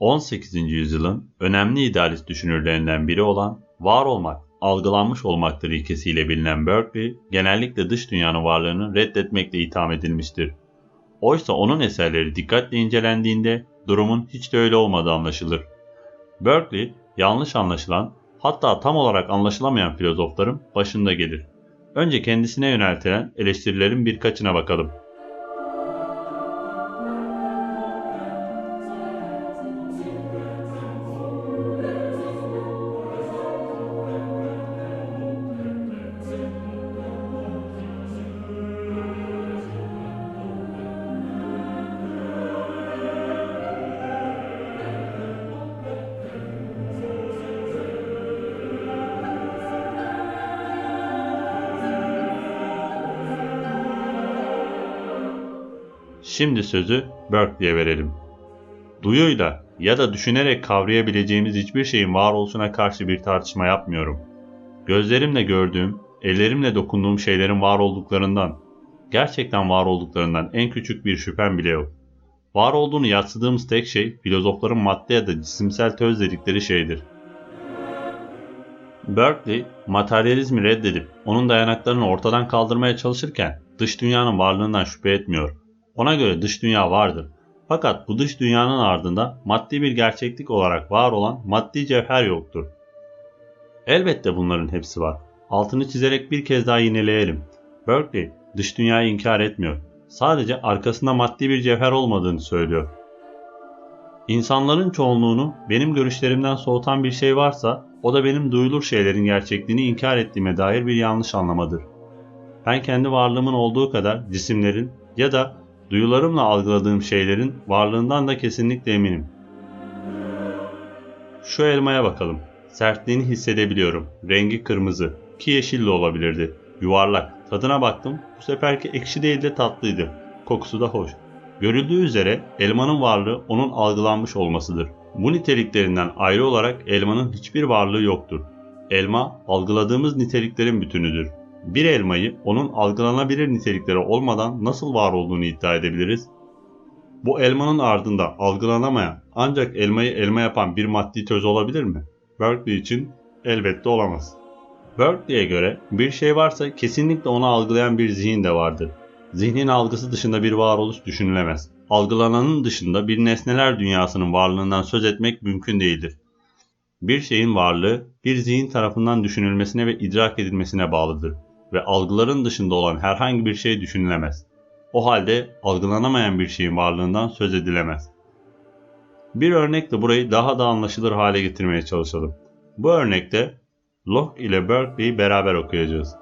18. yüzyılın önemli idealist düşünürlerinden biri olan var olmak, algılanmış olmaktır ilkesiyle bilinen Berkeley, genellikle dış dünyanın varlığını reddetmekle itham edilmiştir. Oysa onun eserleri dikkatle incelendiğinde durumun hiç de öyle olmadığı anlaşılır. Berkeley, yanlış anlaşılan, hatta tam olarak anlaşılamayan filozofların başında gelir. Önce kendisine yöneltilen eleştirilerin birkaçına bakalım. Şimdi sözü Berkeley'e verelim. Duyuyla ya da düşünerek kavrayabileceğimiz hiçbir şeyin varoluşuna karşı bir tartışma yapmıyorum. Gözlerimle gördüğüm, ellerimle dokunduğum şeylerin var olduklarından, gerçekten var olduklarından en küçük bir şüphem bile yok. Var olduğunu yatsıdığımız tek şey filozofların madde ya da cisimsel töz dedikleri şeydir. Berkeley, materyalizmi reddedip onun dayanaklarını ortadan kaldırmaya çalışırken dış dünyanın varlığından şüphe etmiyor. Ona göre dış dünya vardır. Fakat bu dış dünyanın ardında maddi bir gerçeklik olarak var olan maddi cevher yoktur. Elbette bunların hepsi var. Altını çizerek bir kez daha yineleyelim. Berkeley dış dünyayı inkar etmiyor. Sadece arkasında maddi bir cevher olmadığını söylüyor. İnsanların çoğunluğunu benim görüşlerimden soğutan bir şey varsa o da benim duyulur şeylerin gerçekliğini inkar ettiğime dair bir yanlış anlamadır. Ben kendi varlığımın olduğu kadar cisimlerin ya da duyularımla algıladığım şeylerin varlığından da kesinlikle eminim. Şu elmaya bakalım. Sertliğini hissedebiliyorum. Rengi kırmızı. Ki yeşil de olabilirdi. Yuvarlak. Tadına baktım. Bu seferki ekşi değil de tatlıydı. Kokusu da hoş. Görüldüğü üzere elmanın varlığı onun algılanmış olmasıdır. Bu niteliklerinden ayrı olarak elmanın hiçbir varlığı yoktur. Elma algıladığımız niteliklerin bütünüdür. Bir elmayı onun algılanabilir nitelikleri olmadan nasıl var olduğunu iddia edebiliriz? Bu elmanın ardında algılanamayan ancak elmayı elma yapan bir maddi töz olabilir mi? Berkeley için elbette olamaz. Berkeley'e göre bir şey varsa kesinlikle onu algılayan bir zihin de vardır. Zihnin algısı dışında bir varoluş düşünülemez. Algılananın dışında bir nesneler dünyasının varlığından söz etmek mümkün değildir. Bir şeyin varlığı bir zihin tarafından düşünülmesine ve idrak edilmesine bağlıdır ve algıların dışında olan herhangi bir şey düşünülemez. O halde algılanamayan bir şeyin varlığından söz edilemez. Bir örnekle burayı daha da anlaşılır hale getirmeye çalışalım. Bu örnekte Locke ile Berkeley'i beraber okuyacağız.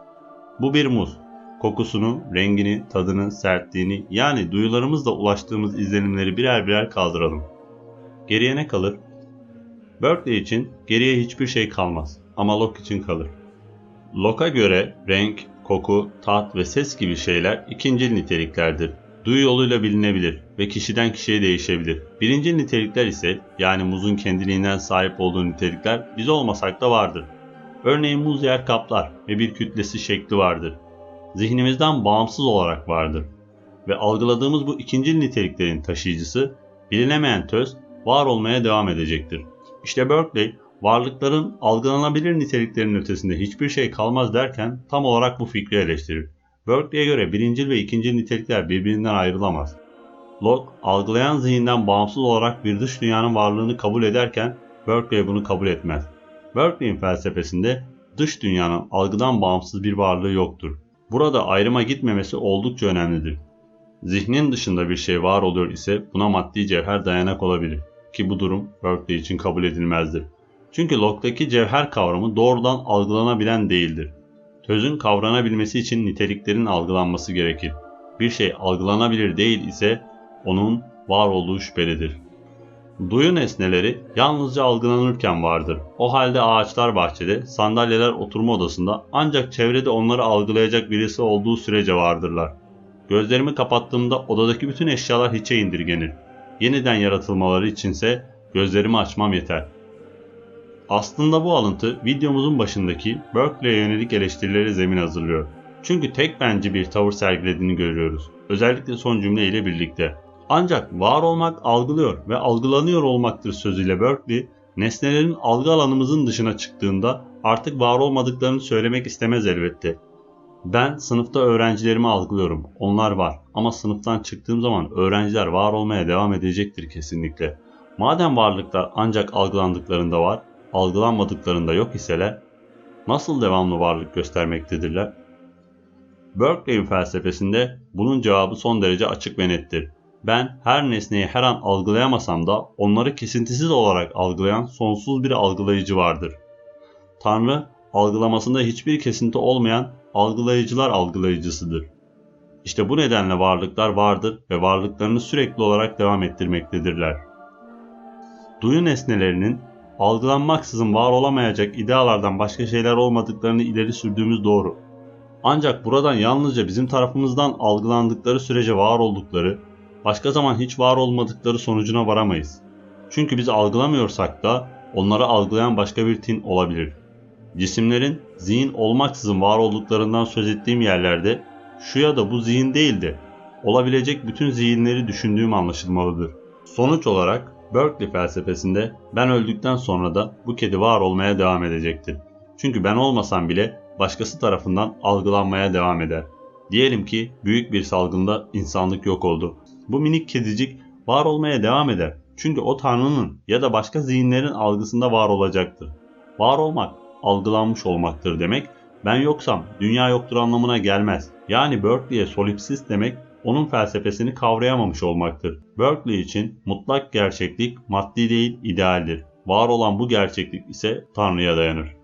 Bu bir muz. Kokusunu, rengini, tadını, sertliğini yani duyularımızla ulaştığımız izlenimleri birer birer kaldıralım. Geriye ne kalır? Berkeley için geriye hiçbir şey kalmaz ama Locke için kalır. Locke'a göre renk, koku, tat ve ses gibi şeyler ikincil niteliklerdir. Duyu yoluyla bilinebilir ve kişiden kişiye değişebilir. Birincil nitelikler ise yani muzun kendiliğinden sahip olduğu nitelikler biz olmasak da vardır. Örneğin muz yer kaplar ve bir kütlesi şekli vardır. Zihnimizden bağımsız olarak vardır. Ve algıladığımız bu ikincil niteliklerin taşıyıcısı bilinemeyen töz var olmaya devam edecektir. İşte Berkeley varlıkların algılanabilir niteliklerin ötesinde hiçbir şey kalmaz derken tam olarak bu fikri eleştirir. Berkeley'e göre birincil ve ikincil nitelikler birbirinden ayrılamaz. Locke, algılayan zihinden bağımsız olarak bir dış dünyanın varlığını kabul ederken Berkeley bunu kabul etmez. Berkeley'in felsefesinde dış dünyanın algıdan bağımsız bir varlığı yoktur. Burada ayrıma gitmemesi oldukça önemlidir. Zihnin dışında bir şey var oluyor ise buna maddi cevher dayanak olabilir ki bu durum Berkeley için kabul edilmezdir. Çünkü Locke'daki cevher kavramı doğrudan algılanabilen değildir. Tözün kavranabilmesi için niteliklerin algılanması gerekir. Bir şey algılanabilir değil ise onun var olduğu şüphelidir. Duyu nesneleri yalnızca algılanırken vardır. O halde ağaçlar bahçede, sandalyeler oturma odasında ancak çevrede onları algılayacak birisi olduğu sürece vardırlar. Gözlerimi kapattığımda odadaki bütün eşyalar hiçe indirgenir. Yeniden yaratılmaları içinse gözlerimi açmam yeter. Aslında bu alıntı videomuzun başındaki Berkeley'e yönelik eleştirileri zemin hazırlıyor. Çünkü tek bence bir tavır sergilediğini görüyoruz. Özellikle son cümle ile birlikte. Ancak var olmak algılıyor ve algılanıyor olmaktır sözüyle Berkeley, nesnelerin algı alanımızın dışına çıktığında artık var olmadıklarını söylemek istemez elbette. Ben sınıfta öğrencilerimi algılıyorum. Onlar var. Ama sınıftan çıktığım zaman öğrenciler var olmaya devam edecektir kesinlikle. Madem varlıklar ancak algılandıklarında var, algılanmadıklarında yok iseler, nasıl devamlı varlık göstermektedirler? Berkeley'in felsefesinde bunun cevabı son derece açık ve nettir. Ben her nesneyi her an algılayamasam da onları kesintisiz olarak algılayan sonsuz bir algılayıcı vardır. Tanrı algılamasında hiçbir kesinti olmayan algılayıcılar algılayıcısıdır. İşte bu nedenle varlıklar vardır ve varlıklarını sürekli olarak devam ettirmektedirler. Duyu nesnelerinin algılanmaksızın var olamayacak idealardan başka şeyler olmadıklarını ileri sürdüğümüz doğru. Ancak buradan yalnızca bizim tarafımızdan algılandıkları sürece var oldukları, başka zaman hiç var olmadıkları sonucuna varamayız. Çünkü biz algılamıyorsak da onları algılayan başka bir tin olabilir. Cisimlerin zihin olmaksızın var olduklarından söz ettiğim yerlerde şu ya da bu zihin değildi. Olabilecek bütün zihinleri düşündüğüm anlaşılmalıdır. Sonuç olarak Berkeley felsefesinde ben öldükten sonra da bu kedi var olmaya devam edecektir. Çünkü ben olmasam bile başkası tarafından algılanmaya devam eder. Diyelim ki büyük bir salgında insanlık yok oldu. Bu minik kedicik var olmaya devam eder. Çünkü o tanrının ya da başka zihinlerin algısında var olacaktır. Var olmak algılanmış olmaktır demek, ben yoksam dünya yoktur anlamına gelmez. Yani Berkeley'e solipsist demek onun felsefesini kavrayamamış olmaktır. Berkeley için mutlak gerçeklik maddi değil idealdir. Var olan bu gerçeklik ise Tanrı'ya dayanır.